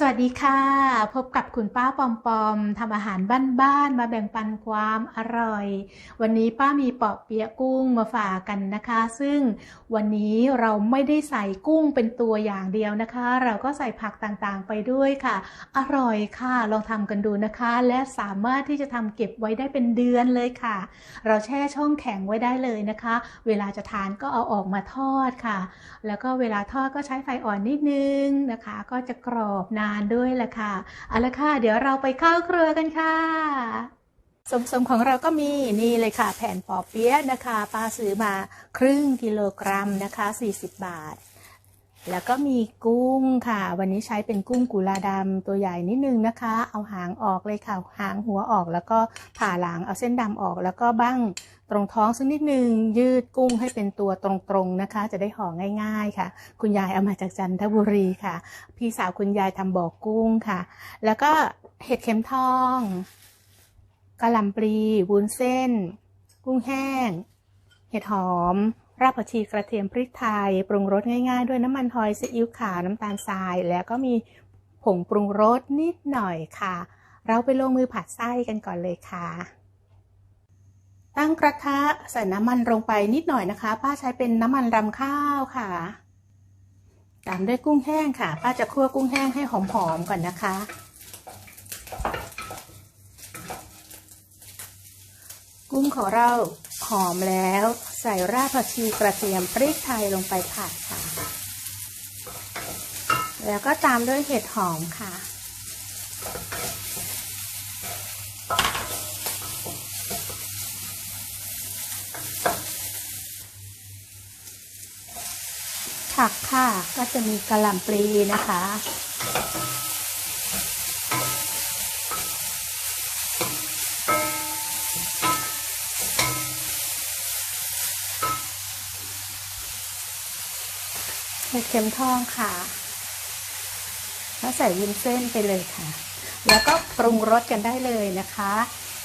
สวัสดีค่ะ พบกับคุณป้าปอมปอมทำอาหารบ้านๆมาแบ่งปันความอร่อย วันนี้ป้ามีเปาะเปียะกุ้งมาฝากกันนะคะ ซึ่งวันนี้เราไม่ได้ใส่กุ้งเป็นตัวอย่างเดียวนะคะ เราก็ใส่ผักต่างๆไปด้วยค่ะ อร่อยค่ะลองทำกันดูนะคะ และสามารถที่จะทำเก็บไว้ได้เป็นเดือนเลยค่ะ เราแช่ช่องแข็งไว้ได้เลยนะคะ เวลาจะทานก็เอาออกมาทอดค่ะ แล้วก็เวลาทอดก็ใช้ไฟอ่อนนิดนึงนะคะ ก็จะกรอบนะานด้วยล่ะค่ะเอาละค่ะ เดี๋ยวเราไปเข้าครัวกันค่ะสมสมของเราก็มีนี่เลยค่ะ แผ่นปอเปี๊ยะนะคะป้าซื้อมาครึ่งกิโลกรัมนะคะ 40 บาท แล้วก็มีกุ้งค่ะ วันนี้ใช้เป็นกุ้งกุลาดำตัวใหญ่นิดนึงนะคะ เอาหางออกเลยค่ะ หางหัวออกแล้วก็ผ่าหลังเอาเส้นดำออกแล้วก็บ้างตรงท้องสักนิดนึง ยืดกุ้งให้เป็นตัวตรงๆนะคะ จะได้ห่อง่าย ๆค่ะ คุณยายเอามาจากจันทบุรีค่ะ พี่สาวคุณยายทำบ่อกุ้งค่ะ แล้วก็เห็ดเข็มทองกะหล่ำปลีวุ้นเส้น กุ้งแห้ง เห็ดหอม รากผักชีกระเทียมพริกไทย ปรุงรสง่ายๆ ด้วยน้ำมันหอยซีอิ๊วขาวน้ำตาลทราย แล้วก็มีผงปรุงรสนิดหน่อยค่ะ เราไปลงมือผัดไส้กันก่อนเลยค่ะ ตั้งกระทะใส่น้ำมันลงไปนิดหน่อยนะคะ ป้าใช้เป็นน้ำมันรำข้าวค่ะ ตามด้วยกุ้งแห้งค่ะ ป้าจะคั่วกุ้งแห้งให้หอมๆก่อนนะคะ กุ้งของเรา หอมแล้ว ใส่รากผักชีกระเทียมพริกไทยลงไปผัดค่ะ แล้วก็ตามด้วยเห็ดหอมค่ะ ผักค่ะก็จะมีกระหล่ำปลีนะคะ เห็ดเข็มทองค่ะ แล้วใส่วุ้นเส้นไปเลยค่ะ แล้วก็ปรุงรสกันได้เลยนะคะ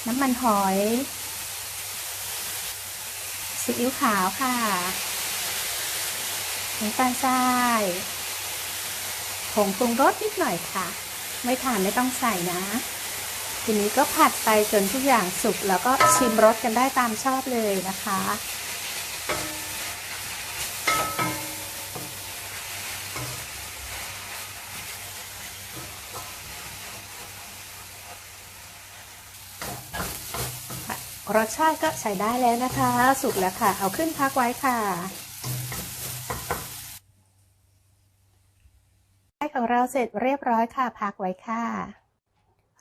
น้ำมันหอยซีอิ๊วขาวค่ะน้ำตาลทรายผงปรุงรสนิดหน่อยค่ะ ไม่ทานไม่ต้องใส่นะ ทีนี้ก็ผัดไปจนทุกอย่างสุกแล้วก็ชิมรสกันได้ตามชอบเลยนะคะ รสชาติก็ใช้ได้แล้วนะคะ สุกแล้วค่ะ เอาขึ้นพักไว้ค่ะไส้ของเราเสร็จเรียบร้อยค่ะ พักไว้ค่ะ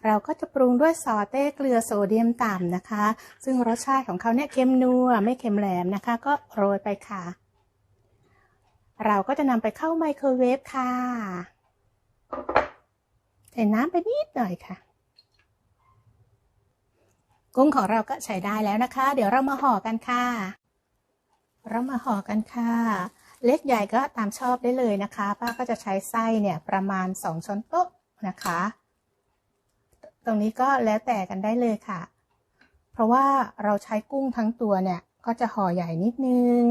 เราก็จะปรุงด้วยซอเต้เกลือโซเดียมต่ำนะคะ ซึ่งรสชาติของเขาเนี่ยเค็มนัวไม่เค็มแหลมนะคะ ก็โรยไปค่ะ เราก็จะนำไปเข้าไมโครเวฟค่ะ ใส่น้ำไปนิดหน่อยค่ะ กุ้งของเราก็ใช้ได้แล้วนะคะ เดี๋ยวเรามาห่อกันค่ะ เรามาห่อกันค่ะ เล็กใหญ่ก็ตามชอบได้เลยนะคะ ป้าก็จะใช้ไส้เนี่ยประมาณ 2 ช้อนโต๊ะนะคะ ตรงนี้ก็แล้วแต่กันได้เลยค่ะ เพราะว่าเราใช้กุ้งทั้งตัวเนี่ย ก็จะห่อใหญ่นิดนึง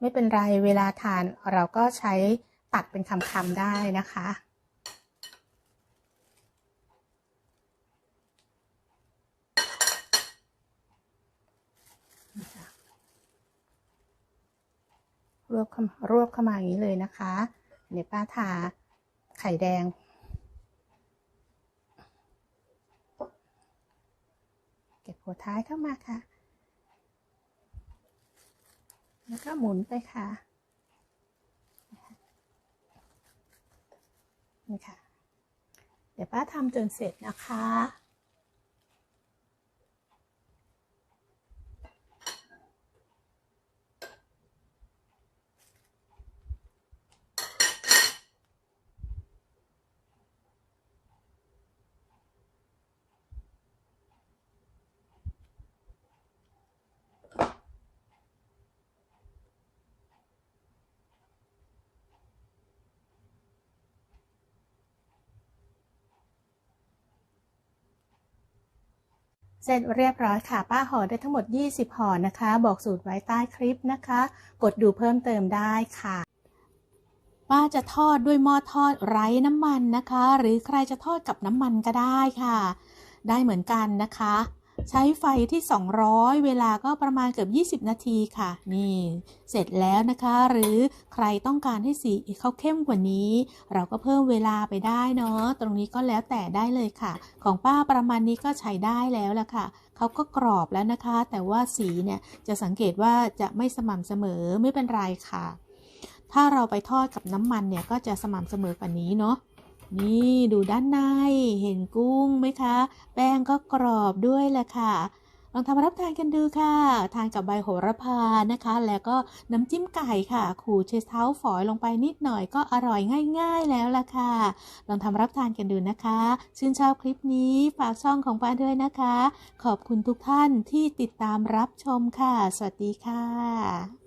ไม่เป็นไรเวลาทานเราก็ใช้ตัดเป็นคำๆได้นะคะ รวบเข้ารวบเข้ามาอย่างนี้เลยนะคะเดี๋ยวป้าทาไข่แดง เก็บหัวท้ายเข้ามาค่ะ แล้วก็หมุนไปค่ะนี่ค่ะ เดี๋ยวป้าทำจนเสร็จนะคะ เสร็จเรียบร้อยค่ะ ป้าห่อได้ทั้งหมด 20ห่อนะคะ บอกสูตรไว้ใต้คลิปนะคะ กดดูเพิ่มเติมได้ค่ะ ป้าจะทอดด้วยหม้อทอดไร้น้ำมันนะคะ หรือใครจะทอดกับน้ำมันก็ได้ค่ะ ได้เหมือนกันนะคะ ใช้ไฟที่ 200 เวลาก็ประมาณเกือบ 20 นาทีค่ะ นี่ เสร็จแล้วนะคะ หรือใครต้องการให้สีเขาเข้มกว่านี้ เราก็เพิ่มเวลาไปได้เนาะ ตรงนี้ก็แล้วแต่ได้เลยค่ะ ของป้าประมาณนี้ก็ใช้ได้แล้วละค่ะเขาก็กรอบแล้วนะคะ แต่ว่าสีเนี่ยจะสังเกตว่าจะไม่สม่ำเสมอไม่เป็นไรค่ะ ถ้าเราไปทอดกับน้ำมันเนี่ยก็จะสม่ำเสมอกว่านี้เนาะ นี่ดูด้านในเห็นกุ้งไหมคะ แป้งก็กรอบด้วยแหละค่ะลองทำรับทานกันดูค่ะ ทานกับใบโหระพานะคะ แล้วก็น้ำจิ้มไก่ค่ะ ขูดเชสเท้าฝอยลงไปนิดหน่อยก็อร่อยง่ายๆแล้วล่ะค่ะ ลองทำรับทานกันดูนะคะ ชื่นชอบคลิปนี้ฝากช่องของป้าด้วยนะคะ ขอบคุณทุกท่านที่ติดตามรับชมค่ะ สวัสดีค่ะ